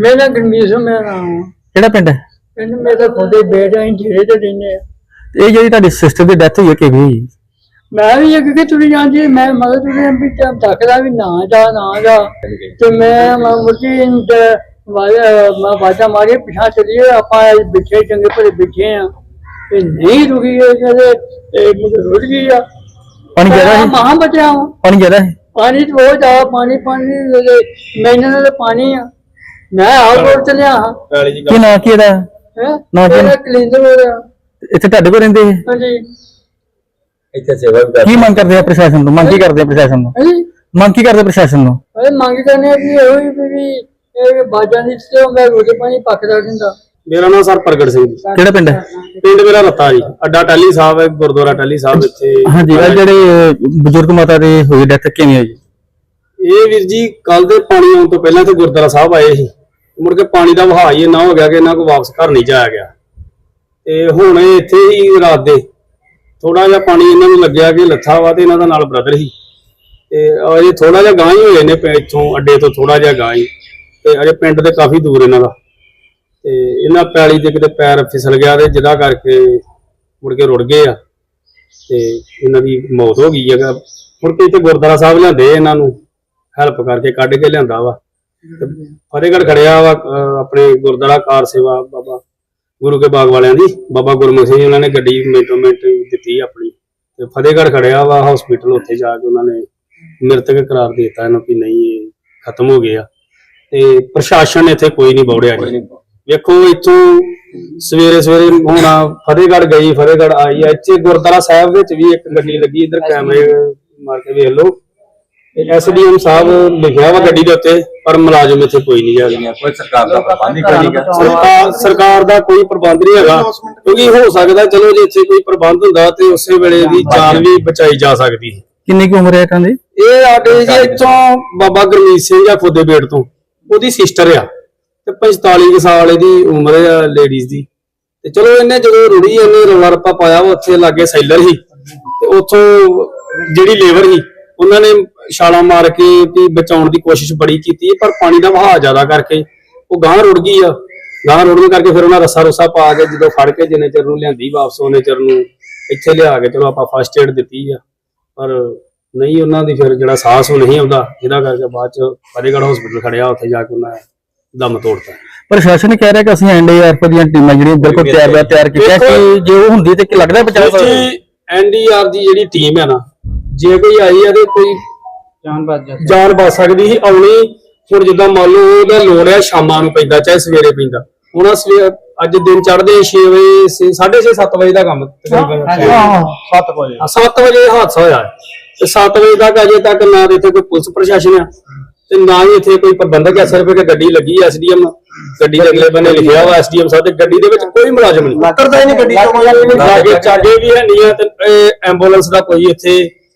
ਮੇਰਾ ਗਰਮੀਤ ਸਿੰਘ ਮੇਰਾ ਨਾਮ ਆ। ਕਿਹੜਾ ਪਿੰਡ ਹੈ? ਪਿੰਡ ਮੇਰੇ ਖੁਦੇ ਬੇਟਾ ਹੀ ਜਿਹੜੇ ਤੇ ਰਹਿੰਦੇ ਆ। ਇਹ ਜਿਹੜੀ ਤੁਹਾਡੀ ਸਿਸਟਰ ਦੀ ਡੈਥ ਹੋਈ ਹੈ ਕਿਵੇਂ ਹੋਈ? ਮੈਂ ਵੀ ਇੱਕ ਕਿ ਤੁਰੀ ਜਾਂਦੀ ਸੀ, ਮੈਂ ਮਗਰ ਤੁਰੀ ਵੀ ਟਾਈਮ ਤੱਕਦਾ ਵੀ ਨਾ ਜਾ ਨਾ ਜਾ। ਤੇ ਮੈਂ ਮੈਂ ਮੁਰਜੀ ਮੈਂ ਬਾਜਾ ਮਾਰੀ ਪਿਛਾ ਚਲੀਏ ਆਪਾਂ ਬਿਠੇ ਚੰਗੇ ਭਲੇ ਬਿਠੇ ਆ। ਤੇ ਨਹੀਂ ਰੁਕੀ ਇਹ ਕਹਿੰਦੇ ਇਹ ਮੁझे ਰੁੜ ਗਈ ਆ। ਪਾਣੀ ਜ਼ਿਆਦਾ ਹੈ ਮਹਾਂ ਬਚਿਆ ਵਾਂ। ਪਾਣੀ ਜ਼ਿਆਦਾ ਹੈ ਪਾਣੀ ਤਾਂ ਬਹੁਤ ਜ਼ਿਆਦਾ ਪਾਣੀ ਪਾਣੀ ਮੈਨੂੰ ਨਾਲ ਪਾਣੀ ਆ। ਮੈਂ ਆਪ ਰੋਡ ਚਲਿਆ। ਹਾਂ ਕੀ ਨਾਂ ਕੀ ਇਹਦਾ? ਹੈ? ਨਾ ਜੀ। ਮੇਰਾ ਕਲੀਨਰ ਹੋ ਰਿਹਾ ਇੱਥੇ ਤੁਹਾਡੇ ਕੋਲ ਰਹਿੰਦੇ ਇਹ? ਹਾਂਜੀ। ਇੱਥੇ ਸੇਵਾ ਵੀ ਕਰ ਕੀ ਮੰਗ ਕਰਦੇ ਆ ਪ੍ਰਸ਼ਾਸਨ ਤੋਂ? ਮੰਗ ਕੀ ਕਰਦੇ ਆ ਪ੍ਰਸ਼ਾਸਨ ਹਾਂਜੀ। ਮੰਗ ਕੀ ਕਰਦੇ ਆ ਪ੍ਰਸ਼ਾਸਨ ਤੋਂ? ਅਰੇ ਮੰਗ ਕਰਨੇ ਆ ਵੀ ਇਹੋ ਹੀ ਵੀ ਵੀ ਇਹ ਬਾਜਾਂ ਦੀ ਤੇ ਮੈਂ ਰੋਟੀ ਪਾਣੀ ਪੱਕਦਾ ਦਿੰਦਾ। ਮੇਰਾ ਨਾਮ ਸਰ ਪ੍ਰਗਟ ਸਿੰਘ ਜੀ। ਕਿਹੜਾ ਪਿੰਡ ਹੈ? ਪਿੰਡ ਮੇਰਾ ਰੱਤਾ ਜੀ। ਅੱਡਾ ਟਾਲੀ ਸਾਹਿਬ ਹੈ ਗੁਰਦੁਆਰਾ ਟਾਲੀ ਸਾਹਿਬ ਇੱਥੇ। ਹਾਂਜੀ ਜਿਹੜੇ ਅਹ, ਬਜ਼ੁਰਗ ਮਾਤਾ ਦੀ ਹੋਈ ਡੈਥ ਕਿਵੇਂ ਹੋਈ? ਇਹ ਵੀਰ ਜੀ ਕੱਲ ਦੇ ਪਾਣੀ ਆਉਣ ਤੋਂ ਪਹਿਲਾਂ ਤੇ ਗੁਰਦੁਆਰਾ ਸਾਹਿਬ ਆਏ ਸੀ। ਮੁੜ ਕੇ ਪਾਣੀ ਦਾ ਵਹਾਅ ਹੀ ਇੰਨਾ ਹੋ ਗਿਆ ਕਿ ਇਹਨਾਂ ਕੋ ਵਾਪਸ ਘਰ ਨਹੀਂ ਜਾਇਆ ਗਿਆ। ਤੇ ਹੁਣ ਇੱਥੇ ਹੀ ਰਾਤ ਦੇ ਥੋੜਾ ਜਿਹਾ ਪਾਣੀ ਇਹਨਾਂ ਨੂੰ ਲੱਗਿਆ ਕਿ ਲੱਥਾ ਵਾ ਤੇ ਇਹਨਾਂ ਦਾ ਨਾਲ ਬ੍ਰਦਰ ਸੀ। ਤੇ ਅਜੇ ਥੋੜਾ ਜਿਹਾ ਗਾਂ ਹੀ ਹੋਏ ਨੇ ਇੱਥੋਂ ਅੱਡੇ ਤੋਂ ਥੋੜਾ ਜਿਹਾ ਗਾਂ ਹੀ। ਤੇ ਅਜੇ ਪਿੰਡ ਦੇ ਕਾਫੀ ਦੂਰ ਇਹਨਾਂ ਦਾ। ਤੇ ਇਹਨਾਂ ਪੈਲੀ ਦੇ ਕਿਤੇ ਪੈਰ ਫਿਸਲ ਗਿਆ ਤੇ ਜਿਹਦਾ ਕਰਕੇ ਮੁੜ ਕੇ ਰੁੜ ਗਏ ਆ। ਤੇ ਇਹਨਾਂ ਦੀ ਮੌਤ ਹੋ ਗਈ ਹੈਗਾ ਮੁੜ ਕੇ ਇੱਥੇ ਗੁਰਦੁਆਰਾ ਸਾਹਿਬ ਲਿਆਂਦੇ ਇਹਨਾਂ ਨੂੰ। ਹੈਲਪ ਕਰਕੇ ਕੱਢ ਕੇ ਲਿਆਂਦਾ ਵਾ। ਤੇ ਫਤਿਹਗੜ੍ਹ ਖੜਿਆ ਵਾ ਅਹ ਆਪਣੇ ਗੁਰਦੁਆਰਾ ਕਾਰ ਸੇਵਾ ਬਾਬਾ ਗੁਰੂ ਕੇ ਬਾਗ ਵਾਲਿਆਂ ਦੀ। ਬਾਬਾ ਗੁਰਮੁਖ ਸਿੰਘ ਜੀ ਉਹਨਾਂ ਨੇ ਗੱਡੀ ਮਿੰਟੋ ਮਿੰਟ ਦਿੱਤੀ ਆਪਣੀ। ਤੇ ਫਤਿਹਗੜ੍ਹ ਖੜਿਆ ਵਾ ਹਸਪੀਟਲ ਉੱਥੇ ਜਾ ਕੇ ਉਹਨਾਂ ਨੇ ਮ੍ਰਿਤਕ ਕਰਾਰ ਦੇ ਦਿੱਤਾ ਇਹਨੂੰ ਕਿ ਨਹੀਂ ਇਹ ਖਤਮ ਹੋ ਗਿਆ। ਤੇ ਪ੍ਰਸ਼ਾਸਨ ਇੱਥੇ ਕੋਈ ਨਹੀਂ ਬੌੜਿਆ ਜੀ। ਵੇਖੋ ਇੱਥੋਂ ਸਵੇਰੇ ਸਵੇਰੇ ਹੁਣ ਫਤਿਹਗੜ੍ਹ ਗਈ ਫਤਿਹਗੜ੍ਹ ਆਈ ਆ। ਇੱਥੇ ਗੁਰਦੁਆਰਾ ਸਾਹਿਬ ਵਿੱਚ ਵੀ ਇੱਕ ਗੱਡੀ ਲੱਗੀ ਇੱਧਰ ਕੈਮਰੇ ਮਾਰ ਕੇ ਵੇਖ ਲਓ। ਐਸਡੀਐਮ ਸਾਹਿਬ ਲਿਖਿਆ ਵਾ ਗੱਡੀ ਦੇ ਉੱਤੇ ਪਰ ਮੁਲਾਜ਼ਮ ਇੱਥੇ ਕੋਈ ਨਹੀਂ ਹੈਗਾ। ਕੋਈ ਸਰਕਾਰ ਦਾ ਪ੍ਰਬੰਧ ਹੀ ਕੋਈ ਨਹੀਂ ਗਾ। ਸਰਕਾਰ ਸਰਕਾਰ ਦਾ ਕੋਈ ਪ੍ਰਬੰਧ ਨਹੀਂ ਹੈਗਾ ਕਿਉਂਕਿ ਹੋ ਸਕਦਾ ਚਲੋ ਜੇ ਇੱਥੇ ਕੋਈ ਪ੍ਰਬੰਧ ਹੁੰਦਾ ਤੇ ਉਸੇ ਵੇਲੇ ਦੀ ਜਾਨ ਵੀ ਬਚਾਈ ਜਾ ਸਕਦੀ ਸੀ ਕਿੰਨੀ ਕੁ ਉਮਰ ਹੈ ਇਹਨਾਂ ਦੀ? ਇਹ ਸਾਡੇ ਜੀ ਇੱਥੋਂ ਬਾਬਾ ਗੁਰਮੀਤ ਸਿੰਘ ਆ ਖੋਦੇ ਬੇੜ ਤੋਂ। ਉਹਦੀ ਸਿਸਟਰ ਆ। ਤੇ 45 ਕੁ ਸਾਲ ਇਹਦੀ ਉਮਰ ਆ ਲੇਡੀਜ਼ ਦੀ। ਤੇ ਚਲੋ ਇਹਨੇ ਜਦੋਂ ਰੁੜੀ ਇਹਨੇ ਰੌਲਾ ਰੱਪਾ ਪਾਇਆ ਵਾ ਉੱਥੇ ਲਾਗੇ ਸੈਲਰ ਸੀ। ਤੇ ਉੱਥੋਂ ਜਿਹੜੀ ਲੇਬਰ ਸੀ ਉਹਨਾਂ ਨੇ ਛਾਲਾਂ ਮਾਰ ਕੇ ਵੀ ਬਚਾਉਣ ਦੀ ਕੋਸ਼ਿਸ਼ ਬੜੀ ਕੀਤੀ ਪਰ ਪਾਣੀ ਦਾ ਵਹਾਅ ਜ਼ਿਆਦਾ ਕਰਕੇ ਉਹ ਗਾਂ ਰੁੜ ਗਈ ਆ। ਗਾਂ ਰੁੜਨ ਕਰਕੇ ਫਿਰ ਉਹਨਾਂ ਰੱਸਾ ਰੁੱਸਾ ਪਾ ਕੇ ਜਦੋਂ ਫੜ ਕੇ ਜਿੰਨੇ ਚਿਰ ਨੂੰ ਲਿਆਂਦੀ ਵਾਪਸ ਉਹਨੇ ਚਿਰ ਨੂੰ ਇੱਥੇ ਲਿਆ ਕੇ ਚਲੋ ਆਪਾਂ ਫਸਟ ਏਡ ਦਿੱਤੀ ਆ। ਪਰ ਨਹੀਂ ਉਹਨਾਂ ਦੀ ਫਿਰ ਜਿਹੜਾ ਸਾਹਸ ਉਹ ਨਹੀਂ ਆਉਂਦਾ ਜਿਹਦਾ ਕਰਕੇ ਬਾਅਦ ਚ ਫਤਿਹਗੜ੍ਹ ਹਸਪੀਟਲ ਖੜਿਆ ਉੱਥੇ ਜਾ ਕੇ ਉਹਨਾਂ ਦਮ ਤੋੜਤਾ। ਪ੍ਰਸ਼ਾਸਨ ਕਹਿ ਰਿਹਾ ਕਿ ਅਸੀਂ ਐਨਡੀਆਰਐਫ ਦੀਆਂ ਟੀਮਾਂ ਜਿਹੜੀਆਂ ਬਿਲਕੁਲ ਤਿਆਰ ਤਿਆਰ ਕੀਤੀਆਂ ਕਿ ਜੇ ਉਹ ਹੁੰਦੀ ਤੇ ਕੀ ਲੱਗਦਾ ਬਚਾ ਸਕਦਾ ਜੀ ਐਨਡੀਆਰ ਦੀ ਜਿਹੜੀ ਟੀਮ ਹੈ ਨਾ ਜੇ ਕੋਈ ਆਈ ਆ ਤੇ ਕੋਈ ਜਾਨ ਬਾਜ ਜਾ ਜਾਨ ਬਚ ਸਕਦੀ ਸੀ ਆਉਣੀ ਹੁਣ ਜਿੱਦਾਂ ਮੰਨ ਲਓ ਉਹਦਾ ਲੋੜ ਹੈ ਸ਼ਾਮਾਂ ਨੂੰ ਪੈਂਦਾ ਚਾਹੇ ਸਵੇਰੇ ਪੈਂਦਾ। ਹੁਣ ਆਹ ਸਵੇਰ ਅੱਜ ਦਿਨ ਚੜ੍ਹਦੇ 6 ਵਜੇ 6:30 7 ਵਜੇ ਦਾ ਕੰਮ ਤਕਰੀਬਨ 7 ਵਜੇ। 7 ਵਜੇ ਹਾਦਸਾ ਹੋਇਆ ਹੈ। ਤੇ 7 ਵਜੇ ਤੱਕ ਅਜੇ ਤੱਕ ਨਾ ਤੇ ਇੱਥੇ ਕੋਈ ਪੁਲਿਸ ਪ੍ਰਸ਼ਾਸਨ ਆ ਤੇ ਨਾ ਹੀ ਇੱਥੇ ਕੋਈ ਪ੍ਰਬੰਧਕ ਹੈ ਸਿਰਫ ਇੱਕ ਗੱਡੀ ਲੱਗੀ ਐਸਡੀਐਮ ਗੱਡੀ ਦੇ ਅਗਲੇ ਬੰਨੇ ਲਿਖਿਆ ਵਾ ਐਸਡੀਐਮ ਸਾਹਿਬ ਤੇ ਗੱਡੀ ਦੇ ਵਿੱਚ ਕੋਈ ਮੁਲਾਜ਼ਮ ਨਹੀਂ। ਕਰਦਾ ਹੀ ਨਹੀਂ ਗੱਡੀ। ਤੋਂ ਲਾਗੇ ਚਾਗੇ ਵੀ ਹੈ ਨਹੀਂ ਆ ਤੇ ਐਂਬੂਲੈਂਸ ਦਾ ਕੋਈ ਇੱਥੇ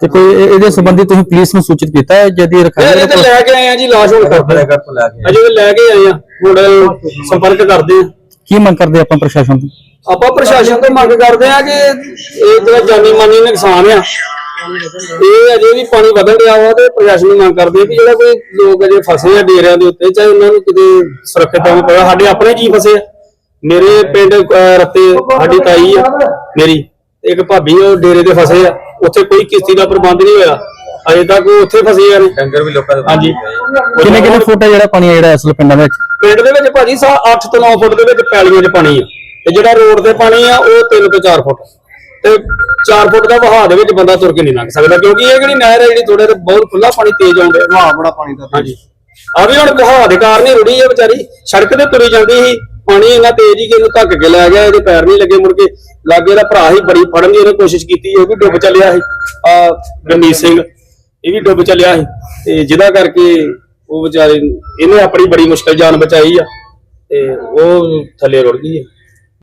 ਤੇ ਕੋਈ ਇਹ- ਇਹਦੇ ਸੰਬੰਧੀ ਤੁਸੀਂ ਪੁਲਿਸ ਨੂੰ ਸੂਚਿਤ ਕੀਤਾ ਹੈ? ਜਦ ਇਹ ਰੱਖਿਆ ਇਹ ਤੇ ਲੈ ਕੇ ਆਏ ਆ ਜੀ ਲਾਸ਼ ਹੁਣ ਕਰਦੇ ਫਤਿਹਗੜ੍ਹ ਤੋਂ ਲੈ ਕੇ ਅਜੇ ਵੀ ਲੈ ਕੇ ਆਏ ਆ ਹੁਣ ਸੰਪਰਕ ਕਰਦੇ ਆ। ਕੀ ਮੰਗ ਕਰਦੇ ਆਪਾਂ ਪ੍ਰਸ਼ਾਸਨ ਤੋਂ? ਆਪਾਂ ਪ੍ਰਸ਼ਾਸਨ ਤੋਂ ਮੰਗ ਕਰਦੇ ਆ ਕਿ ਇਹ ਜਿਹੜਾ ਜਾਨੀ ਮਾਨੀ ਨੁਕਸਾਨ ਆ ਇਹ ਅਜੇ ਵੀ ਪਾਣੀ ਵਧਣ ਡਿਆ ਵਾ ਤੇ ਪ੍ਰਸ਼ਾਸਨ ਨੂੰ ਮੰਗ ਕਰਦੇ ਆ ਕਿ ਜਿਹੜਾ ਕੋਈ ਲੋਕ ਅਜੇ ਫਸੇ ਆ ਡੇਰਿਆਂ ਦੇ ਉੱਤੇ ਚਾਹੇ ਉਹਨਾਂ ਨੂੰ ਕਿਤੇ ਸੁਰੱਖਿਅਤ ਥਾਂ ਪੜਾ ਸਾਡੇ ਆਪਣੇ ਜੀ ਫਸੇ ਆ। ਮੇਰੇ ਪਿੰਡ ਅਹ, ਰੱਤੇ ਸਾਡੀ ਤਾਈ ਆ ਮੇਰੀ ਤੇ ਇੱਕ ਭਾਬੀ ਉਹ ਡੇਰੇ ਤੇ ਫਸੇ ਆ। ਉੱਥੇ ਕੋਈ ਕਿਸ਼ਤੀ ਦਾ ਪ੍ਰਬੰਧ ਨਹੀਂ ਹੋਇਆ। ਅਜੇ ਤੱਕ ਉਹ ਉੱਥੇ ਫਸੇ ਆ। ਨੇ ਡੰਗਰ ਵੀ ਲੋਕਾਂ ਦੇ ਹਾਂਜੀ। ਕਿੰਨੇ ਕਿੰਨੇ ਫੁੱਟ ਹੈ ਜਿਹੜਾ ਪਾਣੀ ਹੈ ਜਿਹੜਾ ਅਸਲ ਪਿੰਡਾਂ ਵਿੱਚ? ਪਿੰਡ ਦੇ ਵਿੱਚ ਭਾਜੀ ਸਾ 8 ਤੋਂ 9 ਫੁੱਟ ਦੇ ਵਿੱਚ ਪੈਲੀਆਂ 'ਚ ਪਾਣੀ ਆ। ਤੇ ਜਿਹੜਾ ਰੋਡ ਤੇ ਪਾਣੀ ਆ ਉਹ 3 ਤੋਂ 4 ਫੁੱਟ। ਤੇ 4 ਫੁੱਟ ਦਾ ਵਹਾਅ ਦੇ ਵਿੱਚ ਬੰਦਾ ਤੁਰ ਕੇ ਨਹੀਂ ਲੰਘ ਸਕਦਾ ਕਿਉਂਕਿ ਇਹ ਜਿਹੜੀ ਨਹਿਰ ਹੈ ਜਿਹੜੀ ਥੋੜੇ ਤੇ ਬਹੁਤ ਖੁੱਲਾ ਪਾਣੀ ਤੇਜ਼ ਆਉਂਦਾ ਹਾਂ। ਬੜਾ ਪਾਣੀ ਦਾ ਹਾਂਜੀ। ਆ ਵੀ ਹੁਣ ਵਹਾਅ ਦੇ ਕਾਰਨ ਹੀ ਰੁੜੀ ਹੈ ਵਿਚਾਰੀ। ਸੜਕ ਤੇ ਤੁਰੀ ਜਾਂਦੀ ਸੀ। ਪਾਣੀ ਇੰਨਾ ਤੇਜ਼ ਹੀ ਕਿ ਇਹਨੂੰ ਧੱਕ ਕੇ ਲੈ ਗਿਆ, ਇਹਦੇ ਪੈਰ ਨਹੀਂ ਲੱਗੇ ਮੁੜ ਕੇ। ਲਾਗੇ ਦਾ ਭਰਾ ਹੀ ਬੜੀ ਫੜਨ ਦੀ ਇਹਨੇ ਕੋਸ਼ਿਸ਼ ਕੀਤੀ, ਉਹ ਵੀ ਡੁੱਬ ਚੱਲਿਆ ਸੀ। ਆ ਗਰਮੀਤ ਸਿੰਘ, ਇਹ ਵੀ ਡੁੱਬ ਚੱਲਿਆ ਸੀ। ਤੇ ਜਿਹਦਾ ਕਰਕੇ ਉਹ ਵਿਚਾਰੇ, ਇਹਨੇ ਆਪਣੀ ਬੜੀ ਮੁਸ਼ਕਲ ਜਾਨ ਬਚਾਈ ਆ, ਤੇ ਉਹ ਥੱਲੇ ਰੁੜ ਗਈ ਹੈ